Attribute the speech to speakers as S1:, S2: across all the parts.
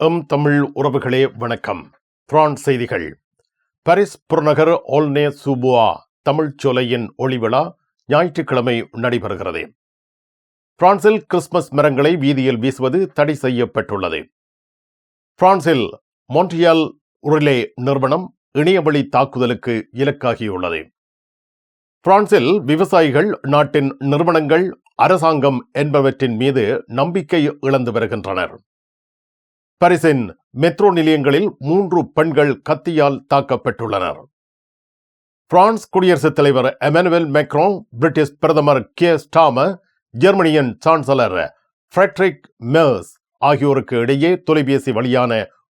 S1: M Tamil உறவுகளே வணக்கம். France செய்திகள். பாரிஸ் புறநகர் ஓல்னே சூபுவா தமிழ்ச் சோலையின் ஒளிவிழா ஞாயிற்றுக்கிழமை நடைபெறுகிறது. பிரான்சில் கிறிஸ்துமஸ் மரங்களை வீதியில் வீசுவது தடை செய்யப்பட்டுள்ளது. பிரான்சில் மொன்ட்ரியால் உருளே நிறுவனம் இணையவழி தாக்குதலுக்கு இலக்காகியுள்ளது. பிரான்சில் விவசாயிகள் நாட்டின் நிறுவனங்கள் அரசாங்கம் என்பவற்றின் மீது நம்பிக்கை இழந்து வருகின்றனர். பரிசின் மெட்ரோ நிலையங்களில் மூன்று பெண்கள் கத்தியால் தாக்கப்பட்டுள்ளனர். பிரான்ஸ் குடியரசுத் தலைவர் எமனுவல் மேக்ரோ பிரிட்டிஷ் பிரதமர் கே. ஸ்டாமர் ஜெர்மனியின் சான்சலர் ஃப்ரெட்ரிக் மெர்ஸ் ஆகியோருக்கு இடையே தொலைபேசி வழியான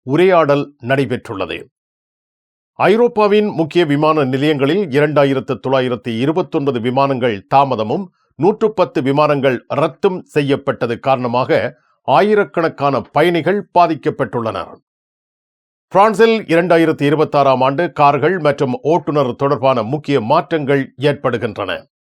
S1: உரையாடல் நடைபெற்றுள்ளது. ஐரோப்பாவின் முக்கிய விமான நிலையங்களில் இரண்டாயிரத்து தொள்ளாயிரத்து இருபத்தொன்பது விமானங்கள் தாமதமும் நூற்று பத்து விமானங்கள் ரத்தும் செய்யப்பட்டது காரணமாக ஆயிரக்கணக்கான பயணிகள் பாதிக்கப்பட்டுள்ளனர். பிரான்சில் இரண்டாயிரத்தி இருபத்தாறாம் ஆண்டு கார்கள் மற்றும் ஓட்டுநர் தொடர்பான முக்கிய மாற்றங்கள் ஏற்படுகின்றன.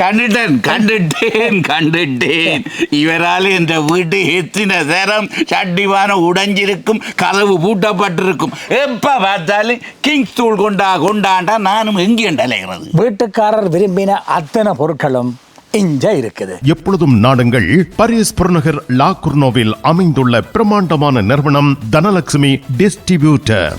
S2: கண்டுட்டேன் கண்டுட்டேன் கண்டுட்டேன். இவரால் என்ற வீட்டு எத்தின தரம் சட்டிவான உடைஞ்சிருக்கும் கதவு பூட்டப்பட்டிருக்கும். எப்ப பார்த்தாலும் கிங்ஸ் தூள் கொண்டா கொண்டாண்டா நானும் எங்கேயும் அலைகிறது
S3: வீட்டுக்காரர் விரும்பின அத்தனை பொருட்களும் இங்க இருக்குது.
S1: எப்பொழுதும் நாடுங்கள் பாரிஸ் புறநகர் லா குர்னோவில் அமைந்துள்ள பிரமாண்டமான நிறுவனம் தனலட்சுமி டிஸ்ட்ரிபியூட்டர்.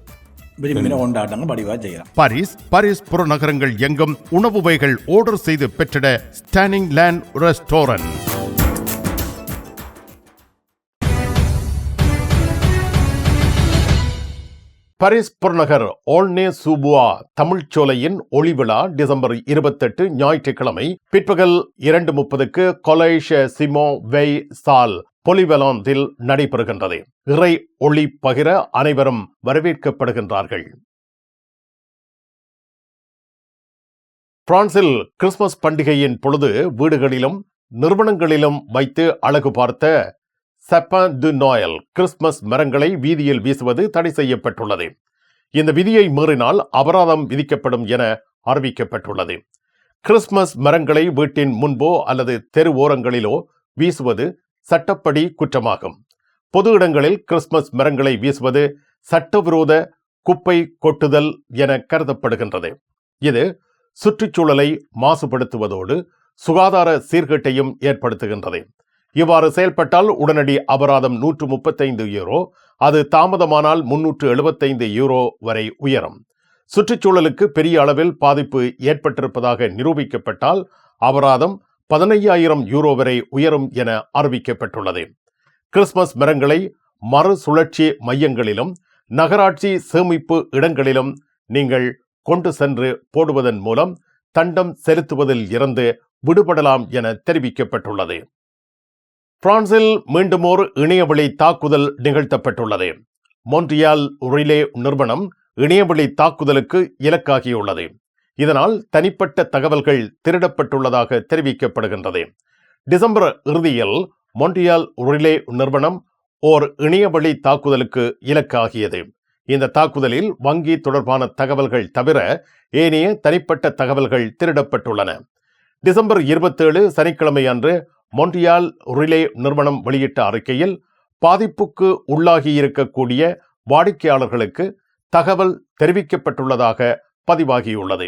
S3: விரும்பின கொண்டாட்டங்கள் படிவா செய்யலாம்.
S1: பாரிஸ் பாரிஸ் புறநகரங்கள் எங்கும் உணவு வகைகள் ஆர்டர் செய்து பெற்றிட ஸ்டானிங் லேண்ட் ரெஸ்டாரண்ட் பாரிஸ் புறநகர் ஓல்னே சூபுவா தமிழ்ச்சோலையின் ஒளிவிழா டிசம்பர் இருபத்தெட்டு ஞாயிற்றுக்கிழமை பிற்பகல் இரண்டு முப்பதுக்கு கொலைஷ சிமோ வெய் சால் பொலிவலாந்தில் நடைபெறுகின்றது. இறை ஒளி பகிர அனைவரும் வரவேற்கப்படுகின்றார்கள். பிரான்சில் கிறிஸ்துமஸ் பண்டிகையின் பொழுது வீடுகளிலும் நிறுவனங்களிலும் வைத்து அழகு பார்த்த செப்பான் டு நோயல் கிறிஸ்துமஸ் மரங்களை வீதியில் வீசுவது தடை செய்யப்பட்டுள்ளது. இந்த விதியை மீறினால் அபராதம் விதிக்கப்படும் என அறிவிக்கப்பட்டுள்ளது. கிறிஸ்துமஸ் மரங்களை வீட்டின் முன்போ அல்லது தெரு ஓரங்களிலோ வீசுவது சட்டப்படி குற்றமாகும். பொது இடங்களில் கிறிஸ்துமஸ் மரங்களை வீசுவது சட்டவிரோத குப்பை கொட்டுதல் என கருதப்படுகின்றது. இது சுற்றுச்சூழலை மாசுபடுத்துவதோடு சுகாதார சீர்கேட்டையும் ஏற்படுத்துகின்றது. இவ்வாறு செயல்பட்டால் உடனடி அபராதம் நூற்று முப்பத்தைந்து யூரோ அது தாமதமானால் முன்னூற்று எழுபத்தைந்து யூரோ வரை உயரும். சுற்றுச்சூழலுக்கு பெரிய அளவில் பாதிப்பு ஏற்பட்டிருப்பதாக நிரூபிக்கப்பட்டால் அபராதம் பதினையாயிரம் யூரோ வரை உயரும் என அறிவிக்கப்பட்டுள்ளது. கிறிஸ்துமஸ் மரங்களை மறுசுழற்சி மையங்களிலும் நகராட்சி சேமிப்பு இடங்களிலும் நீங்கள் கொண்டு சென்று போடுவதன் மூலம் தண்டம் செலுத்துவதில் இருந்து விடுபடலாம் என தெரிவிக்கப்பட்டுள்ளது. பிரான்சில் மீண்டும் இணையவழி தாக்குதல் நிகழ்த்தப்பட்டுள்ளது. மொன்றியால் ரிலே நிறுவனம் இணையவழி தாக்குதலுக்கு இலக்காகியுள்ளது. இதனால் தனிப்பட்ட தகவல்கள் திருடப்பட்டுள்ளதாக தெரிவிக்கப்படுகின்றது. டிசம்பர் இறுதியில் மொன்டியால் ரிலே நிறுவனம் ஓர் இணையவழி தாக்குதலுக்கு இலக்காகியது. இந்த தாக்குதலில் வங்கி தொடர்பான தகவல்கள் தவிர ஏனைய தனிப்பட்ட தகவல்கள் திருடப்பட்டுள்ளன. டிசம்பர் இருபத்தேழு சனிக்கிழமை அன்று மொண்டியால் ரிலே நிறுவனம் வெளியிட்ட அறிக்கையில் பாதிப்புக்கு உள்ளாகியிருக்கக்கூடிய வாடிக்கையாளர்களுக்கு தகவல் தெரிவிக்கப்பட்டுள்ளதாக பதிவாகியுள்ளது.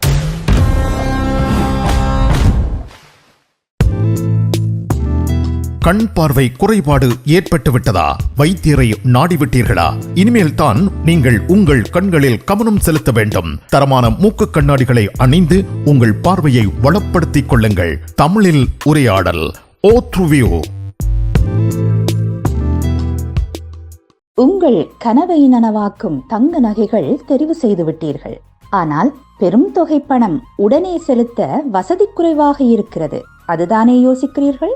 S1: கண் பார்வை குறைபாடு ஏற்பட்டு விட்டதா வைத்தியரை நாடிவிட்டீர்களா? இனிமேல் தான் நீங்கள் உங்கள் கண்களில் கவனம் செலுத்த வேண்டும். தரமான மூக்கு கண்ணாடிகளை அணிந்து உங்கள் பார்வையை வளப்படுத்திக் கொள்ளுங்கள். தமிழில் உரையாடல் ஓ த்ருவியோ
S4: உங்கள் கனவை நனவாக்கும் தங்க நகைகள் தெரிவு செய்து விட்டீர்கள். ஆனால் பெரும் தொகை பணம் உடனே செலுத்த வசதி குறைவாக இருக்கிறது. அதுதானே யோசிக்கிறீர்கள்?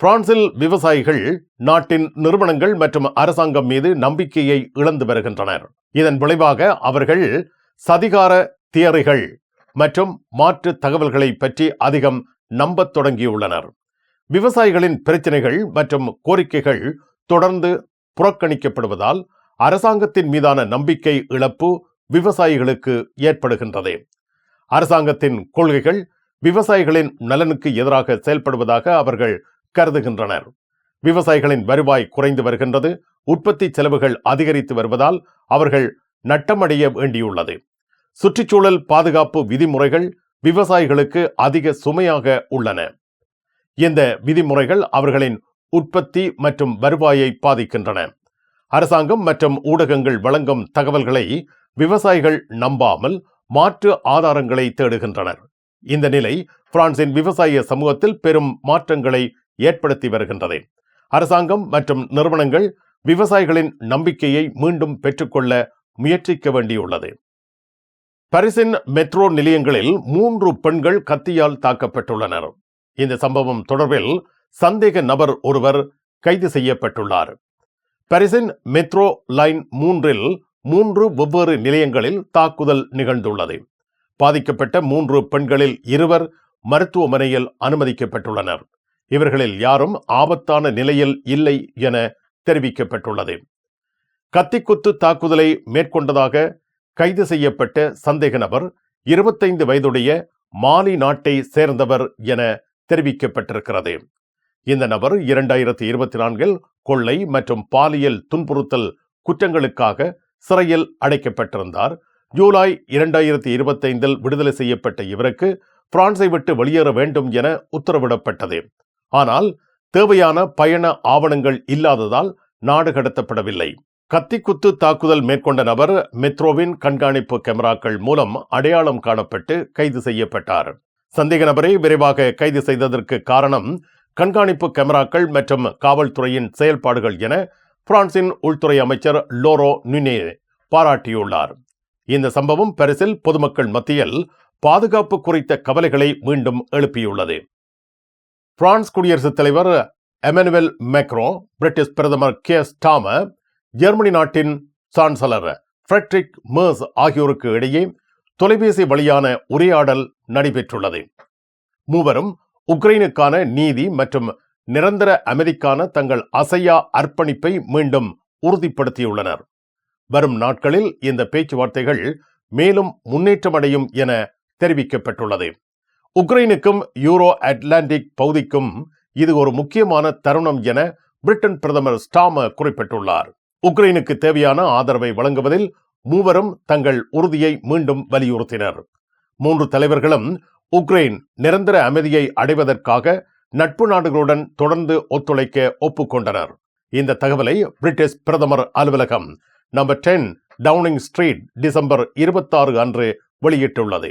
S1: பிரான்சில் விவசாயிகள் நாட்டின் நிறுவனங்கள் மற்றும் அரசாங்கம் மீது நம்பிக்கையை இழந்து வருகின்றனர். இதன் விளைவாக அவர்கள் சதிகார தியரிகள் மற்றும் மாற்று தகவல்களை பற்றி அதிகம் நம்பத் தொடங்கியுள்ளனர். விவசாயிகளின் பிரச்சனைகள் மற்றும் கோரிக்கைகள் தொடர்ந்து புறக்கணிக்கப்படுவதால் அரசாங்கத்தின் மீதான நம்பிக்கை இழப்பு விவசாயிகளுக்கு ஏற்படுகின்றது. அரசாங்கத்தின் கொள்கைகள் விவசாயிகளின் நலனுக்கு எதிராக செயல்படுவதாக அவர்கள் கருதுகின்றனர். விவசாயிகளின் வருவாய் குறைந்து வருகின்றது. உற்பத்தி செலவுகள் அதிகரித்து வருவதால் அவர்கள் நட்டமடைய வேண்டியுள்ளது. சுற்றுச்சூழல் பாதுகாப்பு விதிமுறைகள் விவசாயிகளுக்கு அதிக சுமையாக உள்ளன. இந்த விதிமுறைகள் அவர்களின் உற்பத்தி மற்றும் வருவாயை பாதிக்கின்றன. அரசாங்கம் மற்றும் ஊடகங்கள் வழங்கும் தகவல்களை விவசாயிகள் நம்பாமல் மாற்று ஆதாரங்களை தேடுகின்றனர். இந்த நிலை பிரான்சின் விவசாய சமூகத்தில் பெரும் மாற்றங்களை ஏற்படுத்தி வருகின்றது அரசாங்கம் மற்றும் நிறுவனங்கள் விவசாயிகளின் நம்பிக்கையை மீண்டும் பெற்றுக்கொள்ள முயற்சிக்க வேண்டியுள்ளது. பரிசின் மெட்ரோ நிலையங்களில் மூன்று பெண்கள் கத்தியால் தாக்கப்பட்டுள்ளனர். இந்த சம்பவம் தொடர்பில் சந்தேக நபர் ஒருவர் கைது செய்யப்பட்டுள்ளார். பரிசின் மெட்ரோ லைன் மூன்றில் மூன்று வெவ்வேறு நிலையங்களில் தாக்குதல் நிகழ்ந்துள்ளது. பாதிக்கப்பட்ட மூன்று பெண்களில் இருவர் மருத்துவமனையில் அனுமதிக்கப்பட்டுள்ளனர். இவர்களில் யாரும் ஆபத்தான நிலையில் இல்லை என தெரிவிக்கப்பட்டுள்ளது. கத்திக்குத்து தாக்குதலை மேற்கொண்டதாக கைது செய்யப்பட்ட சந்தேக நபர் இருபத்தைந்து வயதுடைய மாலி நாட்டை சேர்ந்தவர் என தெரிவிக்கப்பட்டிருக்கிறது. இந்த நபர் இரண்டாயிரத்தி இருபத்தி நான்கில் கொள்ளை மற்றும் பாலியல் துன்புறுத்தல் குற்றங்களுக்காக சிறையில் அடைக்கப்பட்டிருந்தார். ஜூலை இரண்டாயிரத்தி இருபத்தைந்தில் விடுதலை செய்யப்பட்ட இவருக்கு பிரான்சை விட்டு வெளியேற வேண்டும் என உத்தரவிடப்பட்டது. ஆனால் தேவையான பயண ஆவணங்கள் இல்லாததால் நாடு கடத்தப்படவில்லை. கத்திக்குத்து தாக்குதல் மேற்கொண்ட நபர் மெட்ரோவின் கண்காணிப்பு கேமராக்கள் மூலம் அடையாளம் காணப்பட்டு கைது செய்யப்பட்டார். சந்தேக நபரை விரைவாக கைது செய்ததற்கு காரணம் கண்காணிப்பு கேமராக்கள் மற்றும் காவல்துறையின் செயல்பாடுகள் என பிரான்சின் உள்துறை அமைச்சர் லோரோ நுனே பாராட்டியுள்ளார். இந்த சம்பவம் பரிசில் பொதுமக்கள் மத்தியில் பாதுகாப்பு குறித்த கவலைகளை மீண்டும் எழுப்பியுள்ளது. பிரான்ஸ் குடியரசுத் தலைவர் எமனுவல் மெக்ரோ பிரிட்டிஷ் பிரதமர் கே. ஸ்டாமர் ஜெர்மனி நாட்டின் சான்சலர் ஃப்ரெட்ரிக் மேர்ஸ் ஆகியோருக்கு இடையே தொலைபேசி வழியான உரையாடல் நடைபெற்றுள்ளது. மூவரும் உக்ரைனுக்கான நீதி மற்றும் நிரந்தர அமைதிக்கான தங்கள் அசையா அர்ப்பணிப்பை மீண்டும் உறுதிப்படுத்தியுள்ளனர். வரும் நாட்களில் இந்த பேச்சுவார்த்தைகள் மேலும் முன்னேற்றமடையும் என தெரிவிக்கப்பட்டுள்ளது. உக்ரைனுக்கும் யூரோ அட்லாண்டிக் பகுதிக்கும் இது ஒரு முக்கியமான தருணம் என பிரிட்டன் பிரதமர் ஸ்டாமர் குறிப்பிட்டுள்ளார். உக்ரைனுக்கு தேவையான ஆதரவை வழங்குவதில் மூவரும் தங்கள் உறுதியை மீண்டும் வலியுறுத்தினர். மூன்று தலைவர்களும் உக்ரைன் நிரந்தர அமைதியை அடைவதற்காக நட்பு நாடுகளுடன் தொடர்ந்து ஒத்துழைக்க ஒப்புக்கொண்டனர். இந்த தகவலை பிரிட்டிஷ் பிரதமர் அலுவலகம் number ten Downing Street December இருபத்தாறு அன்று வெளியிட்டுள்ளது.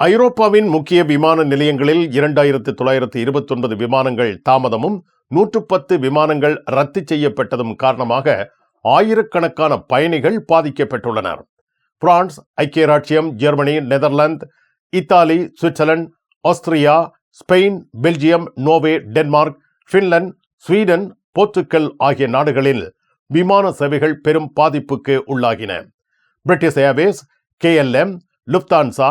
S1: ஐரோப்பாவின் முக்கிய விமான நிலையங்களில் இரண்டாயிரத்து தொள்ளாயிரத்து இருபத்தொன்பது விமானங்கள் தாமதமும் நூற்று பத்து விமானங்கள் ரத்து செய்யப்பட்டதும் காரணமாக ஆயிரக்கணக்கான பயணிகள் பாதிக்கப்பட்டுள்ளனர். பிரான்ஸ் ஐக்கிய ராச்சியம் Germany Netherlands Italy Switzerland Austria Spain Belgium Norway Denmark Finland Sweden Portugal ஆகிய நாடுகளில் விமான சேவைகள் பெரும் பாதிப்புக்கு உள்ளாகின. British Airways KLM Lufthansa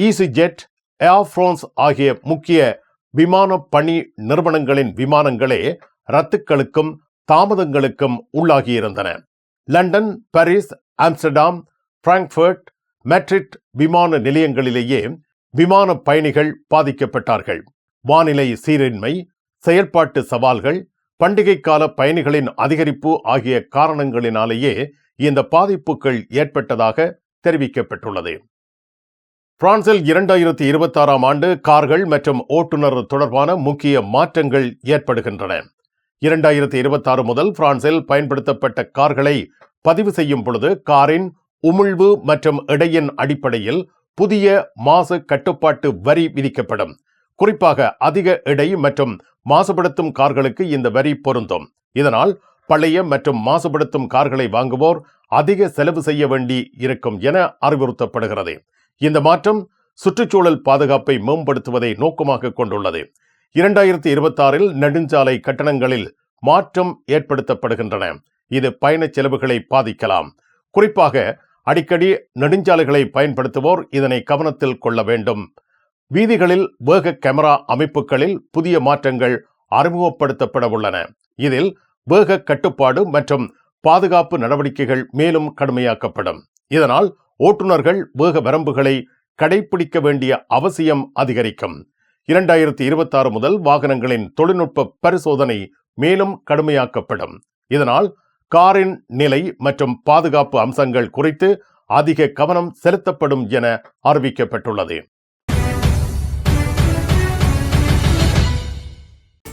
S1: easyJet Air France ஆகிய முக்கிய விமான பணி நிறுவனங்களின் விமானங்களே ரத்துக்களுக்கும் தாமதங்களுக்கும் உள்ளாகியிருந்தன. London Paris Amsterdam Frankfurt Madrid விமான நிலையங்களிலேயே விமான பயணிகள் பாதிக்கப்பட்டார்கள். வானிலை சீரின்மை செயல்பாட்டு சவால்கள் பண்டிகை கால பயணிகளின் அதிகரிப்பு ஆகிய காரணங்களினாலேயே இந்த பாதிப்புகள் ஏற்பட்டதாக தெரிவிக்கப்பட்டுள்ளது. பிரான்சில் இரண்டாயிரத்தி இருபத்தாறாம் ஆண்டு கார்கள் மற்றும் ஓட்டுநர் தொடர்பான முக்கிய மாற்றங்கள் ஏற்படுகின்றன. இரண்டாயிரத்தி இருபத்தாறு முதல் பிரான்சில் பயன்படுத்தப்பட்ட கார்களை பதிவு செய்யும் பொழுது காரின் உமிழ்வு மற்றும் எடையின் அடிப்படையில் புதிய மாசு கட்டுப்பாட்டு வரி விதிக்கப்படும். குறிப்பாக அதிக எடை மற்றும் மாசுபடுத்தும் கார்களுக்கு இந்த வரி பொருந்தும். இதனால் பழைய மற்றும் மாசுபடுத்தும் கார்களை வாங்குவோர் அதிக செலவு செய்ய வேண்டி இருக்கும் என அறிவுறுத்தப்படுகிறது. இந்த மாற்றம் சுற்றுச்சூழல் பாதுகாப்பை மேம்படுத்துவதை நோக்கமாக கொண்டுள்ளது. இரண்டாயிரத்தி இருபத்தாறில் நெடுஞ்சாலை கட்டணங்களில் மாற்றம் ஏற்படுத்தப்படுகின்றன. இது பயணச் செலவுகளை பாதிக்கலாம். குறிப்பாக அடிக்கடி நெடுஞ்சாலைகளை பயன்படுத்துவோர் இதனை கவனத்தில் கொள்ள வேண்டும். வீதிகளில் வேக கேமரா அமைப்புகளில் புதிய மாற்றங்கள் அறிமுகப்படுத்தப்பட உள்ளன. இதில் வேக கட்டுப்பாடு மற்றும் பாதுகாப்பு நடவடிக்கைகள் மேலும் கடுமையாக்கப்படும். இதனால் ஓட்டுநர்கள் வேக வரம்புகளை கடைபிடிக்க வேண்டிய அவசியம் அதிகரிக்கும். இரண்டாயிரத்தி இருபத்தாறு முதல் வாகனங்களின் தொழில்நுட்ப பரிசோதனை மேலும் கடுமையாக்கப்படும். இதனால் காரின் நிலை மற்றும் பாதுகாப்பு அம்சங்கள் குறித்து அதிக கவனம் செலுத்தப்படும் என அறிவிக்கப்பட்டுள்ளது.